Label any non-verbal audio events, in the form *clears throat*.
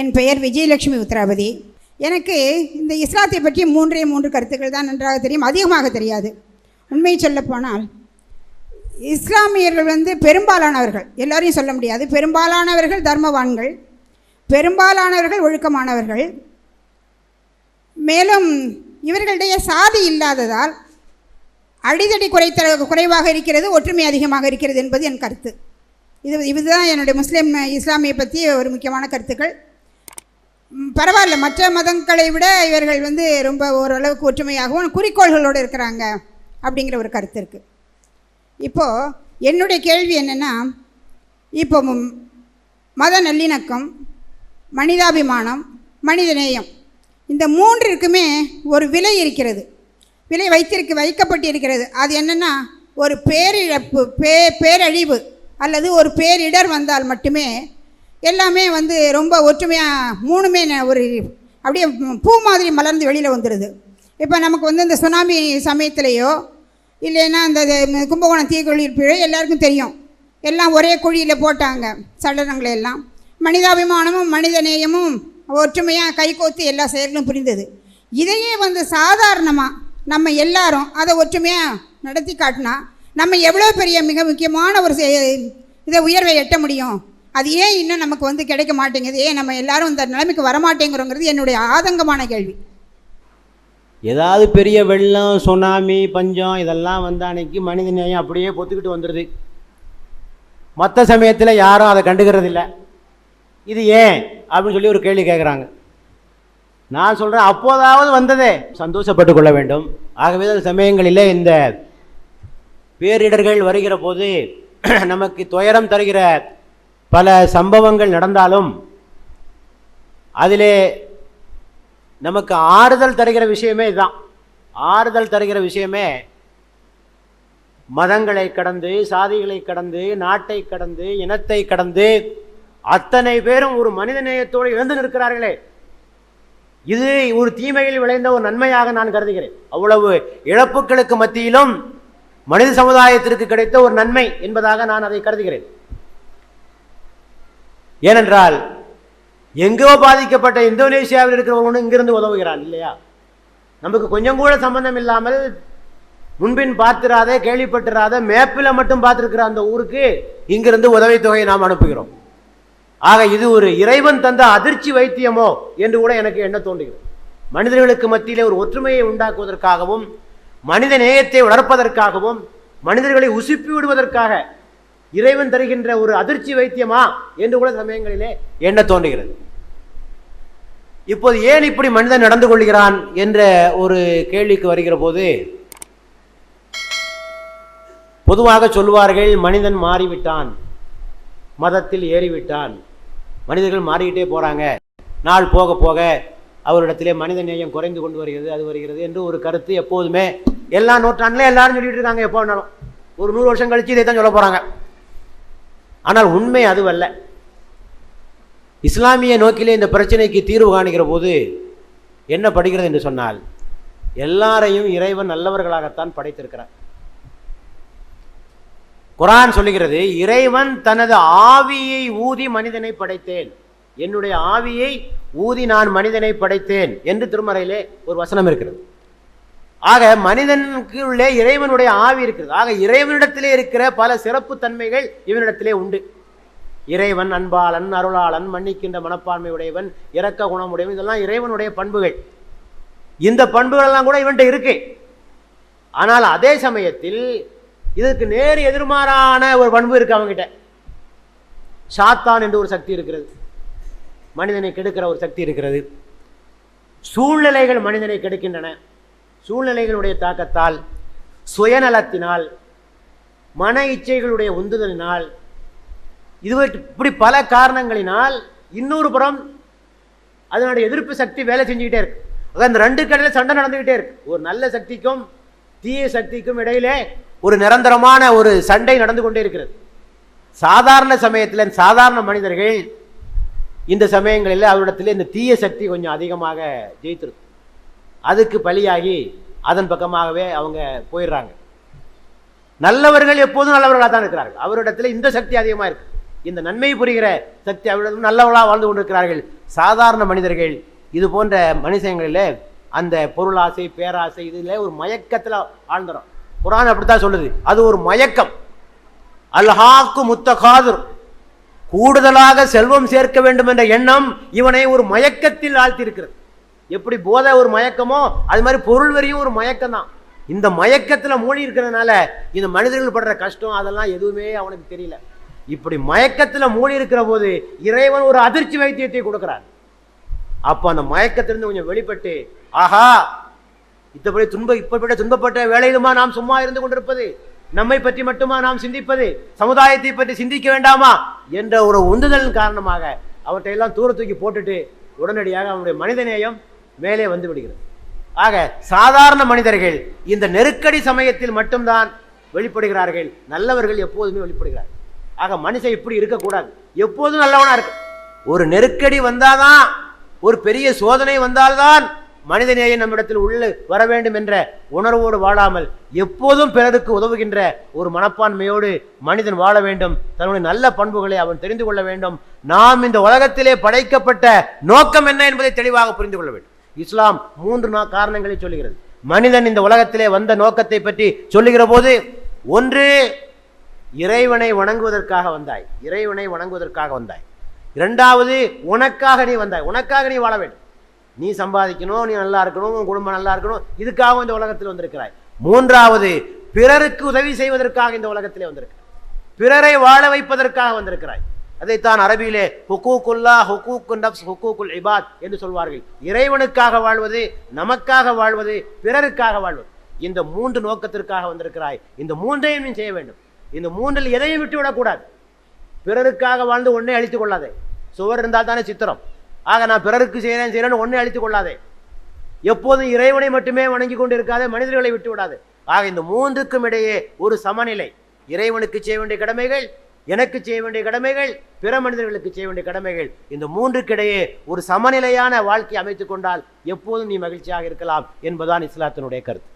என் பெயர் விஜயலட்சுமி உத்தராபதி. எனக்கு இந்த இஸ்லாத்தை பற்றி மூன்றே மூன்று கருத்துக்கள் தான் நன்றாக தெரியும் அதிகமாக தெரியாது. உண்மை சொல்லப்போனால் இஸ்லாமியர்கள் வந்து பெரும்பாலானவர்கள் எல்லோரையும் சொல்ல முடியாது. பெரும்பாலானவர்கள் தர்மவான்கள் பெரும்பாலானவர்கள் ஒழுக்கமானவர்கள். மேலும் இவர்களிடையே சாதி இல்லாததால் அடிதடி குறைத்த குறைவாக இருக்கிறது ஒற்றுமை அதிகமாக இருக்கிறது என்பது என் கருத்து. இது இதுதான் என்னுடைய முஸ்லீம் இஸ்லாமியை பற்றி ஒரு முக்கியமான கருத்துக்கள். பரவாயில்ல. மற்ற மதங்களை விட இவர்கள் வந்து ரொம்ப ஓரளவுக்கு ஒற்றுமையாகவும் குறிக்கோள்களோடு இருக்கிறாங்க அப்படிங்கிற ஒரு கருத்து இருக்குது இப்போது என்னுடைய கேள்வி என்னென்னா இப்போ மத நல்லிணக்கம் மனிதாபிமானம் மனிதநேயம் இந்த மூன்றிற்குமே ஒரு விலை இருக்கிறது. விலை வைத்திருக்கு வைக்கப்பட்டிருக்கிறது. அது என்னென்னா ஒரு பேரிழப்பு பே பேரழிவு அல்லது ஒரு பேரிடர் வந்தால் மட்டுமே எல்லாமே வந்து ரொம்ப ஒற்றுமையாக மூணுமே ந- ஒரு அப்படியே பூ மாதிரி மலர்ந்து வெளியில் வந்துடுது இப்போ நமக்கு வந்து இந்த சுனாமி சமயத்திலேயோ இல்லைன்னா அந்த இது கும்பகோணம் தீக்குழிப்பிழை எல்லாருக்கும் தெரியும். எல்லாம் ஒரே குழியில் போட்டாங்க சடலங்களை எல்லாம். மனிதாபிமானமும் மனித நேயமும் ஒற்றுமையாக கைகோத்து எல்லா செயல்களும் புரிந்தது. இதையே வந்து சாதாரணமாக நம்ம எல்லாரும் அதை ஒற்றுமையாக நடத்தி காட்டினா நம்ம எவ்வளோ பெரிய மிக முக்கியமான ஒரு இதை உயர்வை எட்ட முடியும்? அது ஏன் இன்னும் நமக்கு வந்து கிடைக்க மாட்டேங்குது? ஏன் நம்ம எல்லாரும் இந்த நிலைமைக்கு வரமாட்டேங்கிறோங்கிறது என்னுடைய ஆதங்கமான கேள்வி. ஏதாவது பெரிய வெள்ளம் சுனாமி பஞ்சம் இதெல்லாம் வந்த அன்னைக்கு மனித நேயம் அப்படியே பொத்துக்கிட்டு வந்துடுது மற்ற சமயத்தில் யாரும் அதை கண்டுக்கிறது இல்லை இது ஏன்? அப்படின்னு சொல்லி ஒரு கேள்வி கேட்குறாங்க நான் சொல்கிறேன் அப்போதாவது வந்ததே. சந்தோஷப்பட்டு கொள்ள வேண்டும். ஆகவே அந்த சமயங்களில் இந்த பேரிடர்கள் வருகிற போது *clears throat* நமக்கு துயரம் தருகிற பல சம்பவங்கள் நடந்தாலும் அதிலே நமக்கு ஆறுதல் தருகிற விஷயமே இதுதான். ஆறுதல் தருகிற விஷயமே மதங்களை கடந்து சாதிகளை கடந்து நாட்டை கடந்து இனத்தை கடந்து அத்தனை பேரும் ஒரு மனித நேயத்தோடு இழந்து நிற்கிறார்களே. இது ஒரு தீமையில் விளைந்த ஒரு நன்மையாக நான் கருதுகிறேன். அவ்வளவு இழப்புகளுக்கு மத்தியிலும் மனித சமுதாயத்திற்கு கிடைத்த ஒரு நன்மை என்பதாக நான் அதை கருதுகிறேன். ஏனென்றால் எங்கோ பாதிக்கப்பட்ட இந்தோனேஷியாவில் இருக்கிறவங்க இங்கிருந்து உதவுகிறான் இல்லையா? நமக்கு கொஞ்சம் கூட சம்பந்தம் இல்லாமல் முன்பின் பார்த்திராத கேள்விப்பட்டுறாத மேப்பில் மட்டும் பார்த்துருக்கிற அந்த ஊருக்கு இங்கிருந்து உதவித்தொகையை நாம் அனுப்புகிறோம். ஆக இது ஒரு இறைவன் தந்த அதிர்ச்சி வைத்தியமோ என்று கூட எனக்கு எண்ண தோன்றுகிறது. மனிதர்களுக்கு மத்தியிலே ஒரு ஒற்றுமையை உண்டாக்குவதற்காகவும் மனித நேயத்தை வளர்ப்பதற்காகவும் மனிதர்களை உசுப்பி விடுவதற்காக இறைவன் தருகின்ற ஒரு அதிர்ச்சி வைத்தியமா என்று கூட சமயங்களிலே எண்ண தோன்றுகிறது? இப்போது ஏன் இப்படி மனிதன் நடந்து கொள்கிறான் என்ற ஒரு கேள்விக்கு வருகிற போது பொதுவாக சொல்வார்கள் மனிதன் மாறிவிட்டான் மதத்தில் ஏறிவிட்டான் மனிதர்கள் மாறிக்கிட்டே போறாங்க நாள் போக போக அவரிடத்திலே மனித நேயம் குறைந்து கொண்டு வருகிறது அது வருகிறது என்று ஒரு கருத்து எப்போதுமே எல்லா நூற்றாண்டுலையும் எல்லாரும் சொல்லிட்டு இருக்காங்க எப்போ வேணாலும். ஒரு நூறு வருஷம் கழிச்சு இதை தான் சொல்ல போறாங்க. ஆனால் உண்மை அதுவல்ல. இஸ்லாமிய நோக்கிலே இந்த பிரச்சனைக்கு தீர்வு காணுகிற போது என்ன படுகிறது என்று சொன்னால் எல்லாரையும் இறைவன் நல்லவர்களாகத்தான் படைத்திருக்கிறார். குரான் சொல்லுகிறது இறைவன் தனது ஆவியை ஊதி மனிதனை படைத்தேன். என்னுடைய ஆவியை ஊதி நான் மனிதனை படைத்தேன் என்று திருமறையிலே ஒரு வசனம் இருக்கிறது. ஆக மனிதனுக்கு உள்ளே இறைவனுடைய ஆவி இருக்கிறது. ஆக இறைவனிடத்திலே இருக்கிற பல சிறப்பு தன்மைகள் இவனிடத்திலே உண்டு. இறைவன் அன்பாளன் அருளாளன் மன்னிக்கின்ற மனப்பான்மை உடையவன் இரக்க குணமுடையவன் இதெல்லாம் இறைவனுடைய பண்புகள். இந்த பண்புகள் எல்லாம் கூட இவன்கிட்ட இருக்கு. ஆனால் அதே சமயத்தில் இதற்கு நேர் எதிர்மாறான ஒரு பண்பு இருக்கு அவங்ககிட்ட சாத்தான் என்று ஒரு சக்தி இருக்கிறது. மனிதனை கெடுக்கிற ஒரு சக்தி இருக்கிறது. சூழ்நிலைகள் மனிதனை கெடுக்கின்றன. சூழ்நிலைகளுடைய தாக்கத்தால் சுயநலத்தினால் மன இச்சைகளுடைய உந்துதலினால் இது இப்படி பல காரணங்களினால் இன்னொரு புறம் அதனுடைய எதிர்ப்பு சக்தி வேலை செஞ்சுக்கிட்டே இருக்கு. அதான் இந்த ரெண்டு கடையில் சண்டை நடந்துக்கிட்டே இருக்கு. ஒரு நல்ல சக்திக்கும் தீய சக்திக்கும் இடையிலே ஒரு நிரந்தரமான ஒரு சண்டை நடந்து கொண்டே இருக்கிறது. சாதாரண சமயத்தில் சாதாரண மனிதர்கள் இந்த சமயங்களில் அவரிடத்தில் இந்த தீய சக்தி கொஞ்சம் அதிகமாக ஜெயித்திருக்கும். அதுக்கு பலியாகி அதன் பக்கமாகவே அவங்க போயிடுறாங்க. நல்லவர்கள் எப்போதும் நல்லவர்களாக தான் இருக்கிறார்கள். அவரிடத்தில் இந்த சக்தி அதிகமாக இருக்கு. இந்த நன்மை புரிகிற சக்தி அவரிடம் நல்லவர்களாக வாழ்ந்து கொண்டிருக்கிறார்கள். சாதாரண மனிதர்கள் இது போன்ற மனுஷங்களில் அந்த பொருளாசை பேராசை இதில் ஒரு மயக்கத்தில் ஆழ்ந்துடும் குரான் அப்படித்தான் சொல்லுது. அது ஒரு மயக்கம். அல்ஹாக்கு முத்தகாதுர். கூடுதலாக செல்வம் சேர்க்க வேண்டும் என்ற எண்ணம் இவனை ஒரு மயக்கத்தில் ஆழ்த்தியிருக்கிறது. எப்படி போதை ஒரு மயக்கமோ அது மாதிரி பொருள் வரியும் ஒரு மயக்கம் தான் இந்த மயக்கத்தில் மூழ்கி இருக்கிறதுனால இந்த மனிதர்கள் படுற கஷ்டம் அதெல்லாம் எதுவுமே அவனுக்கு தெரியல. இப்படி மயக்கத்தில் மூடி இருக்கிற போது இறைவன் ஒரு அதிர்ச்சி வைத்தியத்தை கொடுக்குறார். அப்போ அந்த மயக்கத்திலிருந்து கொஞ்சம் வெளிப்பட்டு ஆஹா இத்தபடி துன்ப இப்படிப்பட்ட துன்பப்பட்ட வேலையிலுமா நாம் சும்மா இருந்து கொண்டிருப்பது? நம்மை பற்றி மட்டுமா நாம் சிந்திப்பது? சமுதாயத்தை பற்றி சிந்திக்க வேண்டாமா? என்ற ஒரு உந்துதலின் காரணமாக அவற்றை எல்லாம் தூர தூக்கி போட்டுட்டு உடனடியாக அவனுடைய மனிதநேயம் மேலே வந்து விடுகிறது. ஆக சாதாரண மனிதர்கள் இந்த நெருக்கடி சமயத்தில் மட்டும்தான் வெளிப்படுகிறார்கள். நல்லவர்கள் எப்போதுமே வெளிப்படுகிறார்கள். ஆக மனுஷன் இப்படி இருக்கக்கூடாது. எப்போதும் நல்லவனா இருக்கு. ஒரு நெருக்கடி வந்தாதான் ஒரு பெரிய சோதனை வந்தால்தான் மனிதநேயம் நம்மிடத்தில் உள்ள வர வேண்டும் என்ற உணர்வோடு வாழாமல் எப்போதும் பிறருக்கு உதவுகின்ற ஒரு மனப்பான்மையோடு மனிதன் வாழ வேண்டும். தன்னுடைய நல்ல பண்புகளை அவன் தெரிந்து கொள்ள வேண்டும். நாம் இந்த உலகத்திலே படைக்கப்பட்ட நோக்கம் என்ன என்பதை தெளிவாக புரிந்து கொள்ள வேண்டும். இஸ்லாம் மூன்று நா- காரணங்களை சொல்லுகிறது. மனிதன் இந்த உலகத்திலே வந்த நோக்கத்தை பற்றி சொல்லுகிற போது ஒன்று இறைவனை வணங்குவதற்காக வந்தாய். இறைவனை வணங்குவதற்காக வந்தாய். இரண்டாவது உனக்காக நீ வந்தாய். உனக்காக நீ வாழ வேண்டும். நீ சம்பாதிக்கணும் நீ நல்லா இருக்கணும் உன் குடும்பம் நல்லா இருக்கணும் இதுக்காக இந்த உலகத்தில் வந்திருக்கிறாய். மூன்றாவது பிறருக்கு உதவி செய்வதற்காக இந்த உலகத்திலே வந்திருக்கிறாய். பிறரை வாழ வைப்பதற்காக வந்திருக்கிறாய். அதைத்தான் அரபியிலே ஹுக்கூக்குல்லா ஹுக்கூக்கு நப்ஸ் ஹுக்கூக்குல் இபாத் என்று சொல்வார்கள். இறைவனுக்காக வாழ்வது நமக்காக வாழ்வது பிறருக்காக வாழ்வது. இந்த மூன்று நோக்கத்திற்காக வந்திருக்கிறாய். இந்த மூன்றையும் நீ செய்ய வேண்டும். இந்த மூன்றில் எதையும் விட்டுவிடக்கூடாது பிறருக்காக வாழ்ந்து ஒன்றே அழித்துக் கொள்ளாதே. சுவர் இருந்தால் தானே சித்திரம். ஆக நான் பிறருக்கு செய்கிறேன் செய்கிறேன்னு ஒன்றே அழித்துக் கொள்ளாதே. எப்போதும் இறைவனை மட்டுமே வணங்கி கொண்டு இருக்காதே மனிதர்களை விட்டு விடாது. ஆக இந்த மூன்றுக்கும் இடையே ஒரு சமநிலை. இறைவனுக்கு செய்ய வேண்டிய கடமைகள் எனக்கு செய்ய வேண்டிய கடமைகள் பிற மனிதர்களுக்கு செய்ய வேண்டிய கடமைகள் இந்த மூன்றுக்கிடையே ஒரு சமநிலையான வாழ்க்கை அமைத்துக் கொண்டால் எப்போதும் நீ மகிழ்ச்சியாக இருக்கலாம் என்பதுதான் இஸ்லாத்தினுடைய கருத்து.